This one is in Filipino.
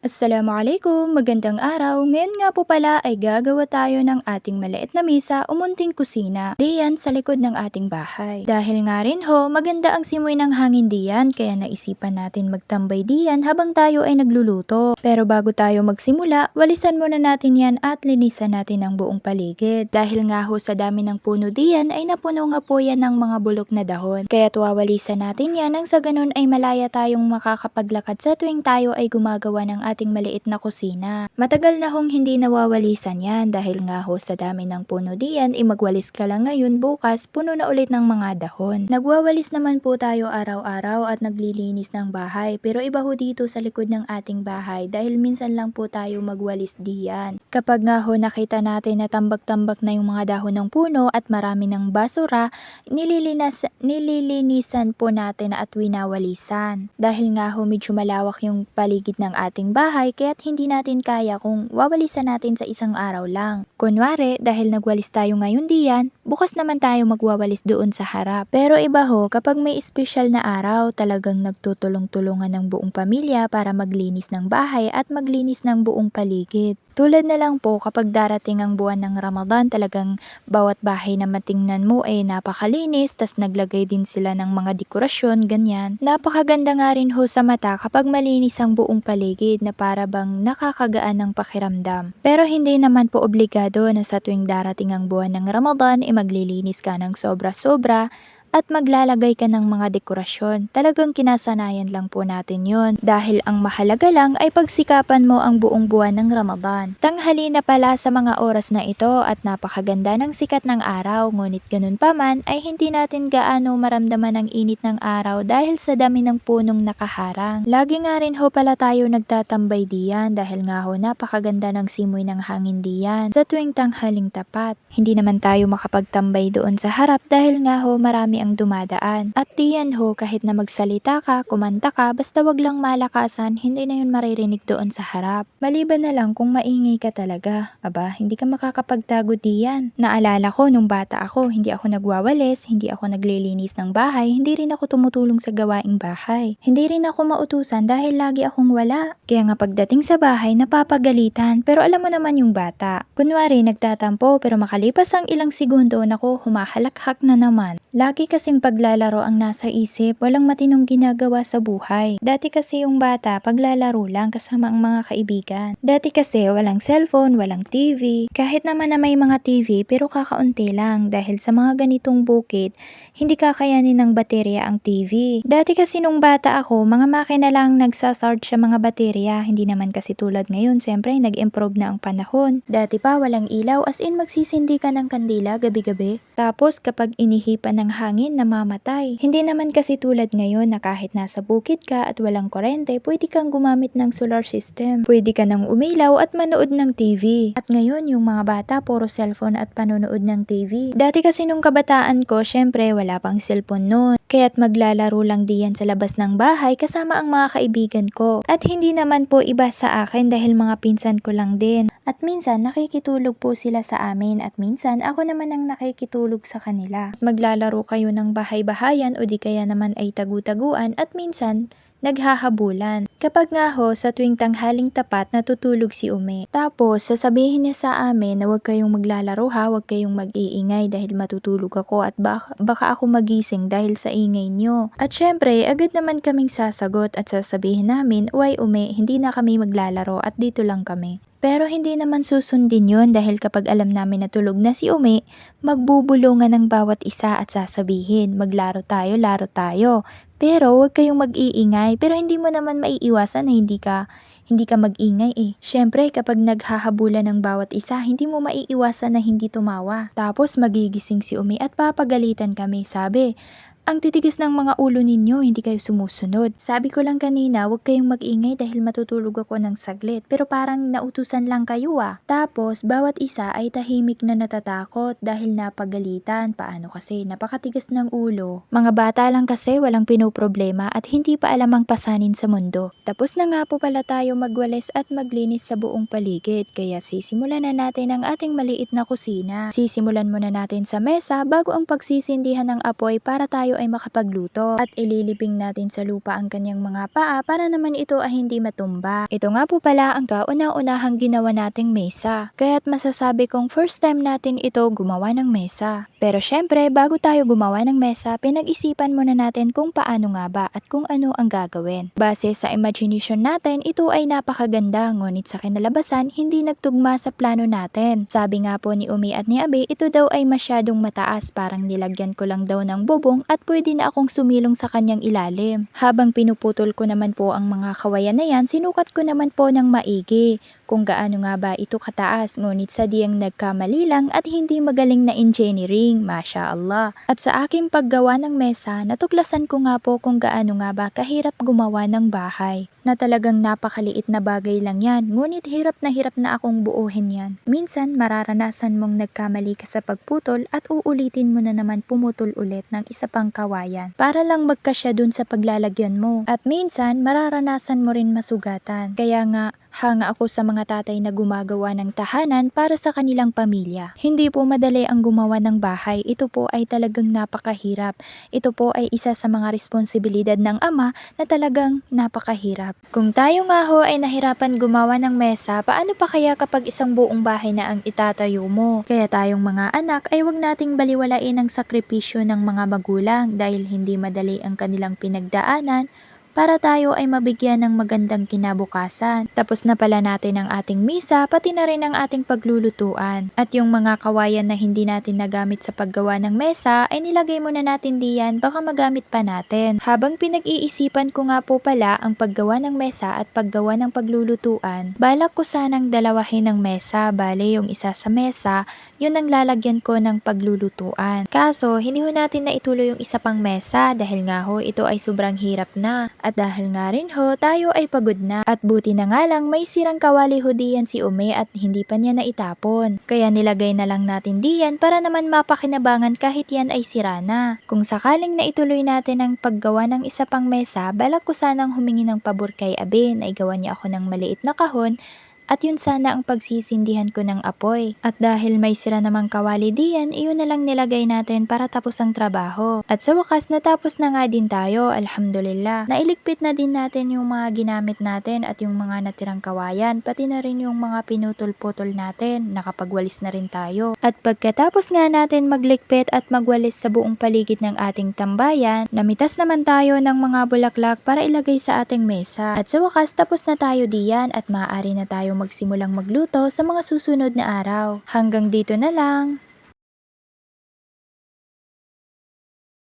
Assalamualaikum, magandang araw. Ngayon nga po pala ay gagawa tayo ng ating maliit na misa o munting kusina diyan sa likod ng ating bahay. Dahil nga rin ho, maganda ang simoy ng hangin diyan kaya naisipan natin magtambay diyan habang tayo ay nagluluto. Pero bago tayo magsimula, walisan muna natin yan at linisan natin ang buong paligid. Dahil nga ho sa dami ng puno diyan ay napuno nga po yan ng mga bulok na dahon. Kaya wawalisan natin yan nang sa ganun ay malaya tayong makakapaglakad sa tuwing tayo ay gumagawa ng ating maliit na kusina. Matagal na hong hindi nawawalisan yan dahil nga ho sa dami ng puno diyan, i magwalis ka lang ngayon bukas puno na ulit ng mga dahon. Nagwawalis naman po tayo araw-araw at naglilinis ng bahay pero iba ho dito sa likod ng ating bahay dahil minsan lang po tayo magwalis diyan. Kapag nga ho nakita natin na tambak-tambak na yung mga dahon ng puno at marami ng basura, nililinas, nililinisan po natin at winawalisan. Dahil nga ho medyo malawak yung paligid ng ating bahay kaya't hindi natin kaya kung wawalisan natin sa isang araw lang. Kunwari, dahil nagwalis tayo ngayon diyan, bukas naman tayo magwawalis doon sa harap. Pero iba ho, kapag may espesyal na araw, talagang nagtutulong-tulungan ng buong pamilya para maglinis ng bahay at maglinis ng buong paligid. Tulad na lang po kapag darating ang buwan ng Ramadan, talagang bawat bahay na matingnan mo ay napakalinis, tas naglagay din sila ng mga dekorasyon, ganyan. Napakaganda nga rin ho sa mata kapag malinis ang buong paligid na para bang nakakagaan ng pakiramdam. Pero hindi naman po obligado na sa tuwing darating ang buwan ng Ramadan, ay maglilinis ka ng sobra-sobra at maglalagay ka ng mga dekorasyon. Talagang kinasanayan lang po natin yon dahil ang mahalaga lang ay pagsikapan mo ang buong buwan ng Ramadan. Tanghali na pala sa mga oras na ito at napakaganda ng sikat ng araw ngunit ganun pa man ay hindi natin gaano maramdaman ang init ng araw dahil sa dami ng punong nakaharang. Lagi nga rin ho pala tayo nagtatambay diyan dahil nga ho napakaganda ng simoy ng hangin diyan sa tuwing tanghaling tapat. Hindi naman tayo makapagtambay doon sa harap dahil nga ho marami ang dumadaan. At diyan ho, kahit na magsalita ka, kumanta ka, basta wag lang malakasan, hindi na yun maririnig doon sa harap. Maliban na lang kung maingay ka talaga. Aba, hindi ka makakapagtago diyan. Naalala ko nung bata ako, hindi ako nagwawalis, hindi ako naglilinis ng bahay, hindi rin ako tumutulong sa gawaing bahay. Hindi rin ako mautusan dahil lagi akong wala. Kaya nga pagdating sa bahay, napapagalitan, pero alam mo naman yung bata. Kunwari, nagtatampo pero makalipas ang ilang segundo, nako, humahalakhak na naman. Lagi kasing paglalaro ang nasa isip, walang matinong ginagawa sa buhay. Dati kasi yung bata, paglalaro lang kasama ang mga kaibigan. Dati kasi walang cellphone, walang TV. Kahit naman na may mga TV, pero kakaunti lang dahil sa mga ganitong bukid, hindi kakayanin ng baterya ang TV. Dati kasi nung bata ako, mga makina lang nagsasarge sa mga baterya. Hindi naman kasi tulad ngayon, siyempre nag-improve na ang panahon. Dati pa walang ilaw, as in magsisindi ka ng kandila gabi-gabi. Tapos kapag inihipan ng hangin, namamatay. Hindi naman kasi tulad ngayon na kahit nasa bukid ka at walang korente, pwede kang gumamit ng solar system. Pwede ka nang umilaw at manood ng TV. At ngayon, yung mga bata, puro cellphone at panonood ng TV. Dati kasi nung kabataan ko, syempre wala pang cellphone noon. Kaya't maglalaro lang diyan sa labas ng bahay kasama ang mga kaibigan ko. At hindi naman po iba sa akin dahil mga pinsan ko lang din. At minsan nakikitulog po sila sa amin at minsan ako naman ang nakikitulog sa kanila. Maglalaro kayo ng bahay-bahayan o di kaya naman ay tagu-taguan at minsan naghahabulan. Kapag nga ho, sa tuwing tanghaling tapat natutulog si Ume. Tapos, sasabihin niya sa amin na huwag kayong maglalaro ha, huwag kayong mag-iingay dahil matutulog ako at baka, baka ako magising dahil sa ingay niyo. At syempre, agad naman kaming sasagot at sasabihin namin, Uy Ume, hindi na kami maglalaro at dito lang kami. Pero hindi naman susundin yun dahil kapag alam namin na tulog na si Umi, magbubulungan ng bawat isa at sasabihin, maglaro tayo, laro tayo. Pero huwag kayong mag-iingay, pero hindi mo naman maiiwasan na hindi ka hindi ka mag-ingay eh. Syempre, kapag naghahabulan ng bawat isa, hindi mo maiiwasan na hindi tumawa. Tapos magigising si Umi at papagalitan kami. Sabi, ang titigas ng mga ulo ninyo, hindi kayo sumusunod. Sabi ko lang kanina, huwag kayong mag-ingay dahil matutulog ako ng saglit. Pero parang nautusan lang kayo ah. Tapos, bawat isa ay tahimik na natatakot dahil napagalitan. Paano kasi? Napakatigas ng ulo. Mga bata lang kasi walang pinoproblema at hindi pa alam ang pasanin sa mundo. Tapos na nga po pala tayo magwalis at maglinis sa buong paligid. Kaya sisimulan na natin ang ating maliit na kusina. Sisimulan muna natin sa mesa bago ang pagsisindihan ng apoy para tayo tayo ay makapagluto at ililibing natin sa lupa ang kanyang mga paa para naman ito ay hindi matumba. Ito nga po pala ang kauna-unahang ginawa nating mesa. Kaya't masasabi kong first time natin ito gumawa ng mesa. Pero syempre, bago tayo gumawa ng mesa, pinag-isipan muna natin kung paano nga ba at kung ano ang gagawin. Base sa imagination natin, ito ay napakaganda ngunit sa kinalabasan, hindi nagtugma sa plano natin. Sabi nga po ni Umi at ni Abe, ito daw ay masyadong mataas, parang nilagyan ko lang daw ng bubong at pwede na akong sumilong sa kanyang ilalim. Habang pinuputol ko naman po ang mga kawayan na yan, sinukat ko naman po ng maigi kung gaano nga ba ito kataas ngunit sa diyang nagkamali lang at hindi magaling na engineering, masya Allah. At sa aking paggawa ng mesa, natuklasan ko nga po kung gaano nga ba kahirap gumawa ng bahay na talagang napakaliit na bagay lang yan, ngunit hirap na hirap na akong buuhin yan. Minsan, mararanasan mong nagkamali ka sa pagputol at uulitin mo na naman pumutol ulit ng isa pang kawayan para lang magkasya dun sa paglalagyan mo. At minsan, mararanasan mo rin masugatan. Kaya nga, hanga ako sa mga tatay na gumagawa ng tahanan para sa kanilang pamilya. Hindi po madali ang gumawa ng bahay. Ito po ay talagang napakahirap. Ito po ay isa sa mga responsibilidad ng ama na talagang napakahirap. Kung tayo nga ho ay nahirapan gumawa ng mesa, paano pa kaya kapag isang buong bahay na ang itatayo mo? Kaya tayong mga anak ay wag nating baliwalain ang sakripisyo ng mga magulang dahil hindi madali ang kanilang pinagdaanan para tayo ay mabigyan ng magandang kinabukasan. Tapos na pala natin ang ating misa, pati na rin ang ating paglulutuan. At yung mga kawayan na hindi natin nagamit sa paggawa ng mesa, ay nilagay muna natin diyan, baka magamit pa natin. Habang pinag-iisipan ko nga po pala ang paggawa ng mesa at paggawa ng paglulutuan, balak ko sanang dalawahin ng mesa, bale yung isa sa mesa, yun ang lalagyan ko ng paglulutuan. Kaso, hindi ho natin na ituloy yung isa pang mesa dahil nga ho ito ay sobrang hirap na. At dahil nga rin ho, tayo ay pagod na. At buti na nga lang may sirang kawali ho diyan si Ume at hindi pa niya naitapon. Kaya nilagay na lang natin diyan para naman mapakinabangan kahit yan ay sira na. Kung sakaling naituloy natin ang paggawa ng isa pang mesa, balak ko sanang humingi ng pabor kay Abe na igawa niya ako ng maliit na kahon at yun sana ang pagsisindihan ko ng apoy. At dahil may sira namang kawali diyan, iyon na lang nilagay natin para tapos ang trabaho. At sa wakas, natapos na nga din tayo, alhamdulillah. Nailigpit na din natin yung mga ginamit natin at yung mga natirang kawayan, pati na rin yung mga pinutol-putol natin, nakapagwalis na rin tayo. At pagkatapos nga natin magligpit at magwalis sa buong paligid ng ating tambayan, namitas naman tayo ng mga bulaklak para ilagay sa ating mesa. At sa wakas, tapos na tayo diyan at maaari na tayo magsimulang magluto sa mga susunod na araw. Hanggang dito na lang.